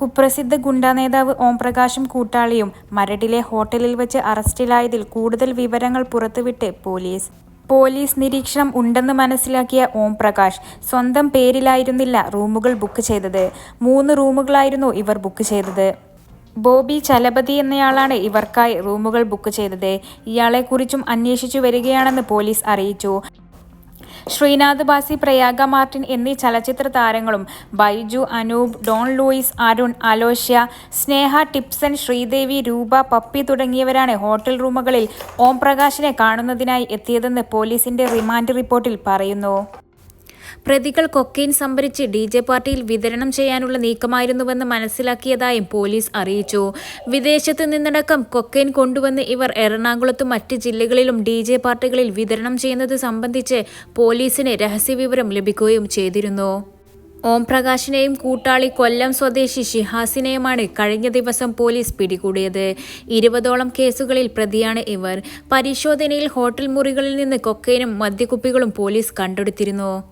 കുപ്രസിദ്ധ ഗുണ്ടാ നേതാവ് ഓംപ്രകാശും കൂട്ടാളിയും മരടിലെ ഹോട്ടലിൽ വെച്ച് അറസ്റ്റിലായതിൽ കൂടുതൽ വിവരങ്ങൾ പുറത്തുവിട്ട് പോലീസ്. പോലീസ് നിരീക്ഷണം ഉണ്ടെന്ന് മനസ്സിലാക്കിയ ഓംപ്രകാശ് സ്വന്തം പേരിലായിരുന്നില്ല റൂമുകൾ ബുക്ക് ചെയ്തത്. മൂന്ന് റൂമുകളായിരുന്നു ഇവർ ബുക്ക് ചെയ്തത്. ബോബി ചലപതി എന്നയാളാണ് ഇവർക്കായി റൂമുകൾ ബുക്ക് ചെയ്തത്. ഇയാളെക്കുറിച്ചും അന്വേഷിച്ചു വരികയാണെന്ന് പോലീസ് അറിയിച്ചു. ശ്രീനാഥ് ബാസി പ്രയാഗ മാർട്ടിൻ എന്നീ ചലച്ചിത്ര താരങ്ങളും ബൈജു അനൂപ് ഡോൺ ലൂയിസ് അരുൺ അലോഷ്യ സ്നേഹ ടിപ്സൺ ശ്രീദേവി രൂപ പപ്പി തുടങ്ങിയവരാണ് ഹോട്ടൽ റൂമുകളിൽ ഓം പ്രകാശിനെ കാണുന്നതിനായി എത്തിയതെന്ന് പോലീസിന്റെ റിമാൻഡ് റിപ്പോർട്ടിൽ പറയുന്നു. പ്രതികൾ കൊക്കെയിൻ സംഭരിച്ച് ഡി ജെ പാർട്ടിയിൽ വിതരണം ചെയ്യാനുള്ള നീക്കമായിരുന്നുവെന്ന് മനസ്സിലാക്കിയതായും പോലീസ് അറിയിച്ചു. വിദേശത്ത് നിന്നടക്കം കൊക്കെയിൻ കൊണ്ടുവന്ന് ഇവർ എറണാകുളത്തും മറ്റ് ജില്ലകളിലും ഡി ജെ പാർട്ടികളിൽ വിതരണം ചെയ്യുന്നത് സംബന്ധിച്ച് പോലീസിന് രഹസ്യവിവരം ലഭിക്കുകയും ചെയ്തിരുന്നു. ഓം പ്രകാശിനെയും കൂട്ടാളി കൊല്ലം സ്വദേശി ഷിഹാസിനെയുമാണ് കഴിഞ്ഞ ദിവസം പോലീസ് പിടികൂടിയത്. ഇരുപതോളം കേസുകളിൽ പ്രതിയാണ് ഇവർ. പരിശോധനയിൽ ഹോട്ടൽ മുറികളിൽ നിന്ന് കൊക്കൈനും മദ്യക്കുപ്പികളും പോലീസ് കണ്ടെടുത്തിരുന്നു.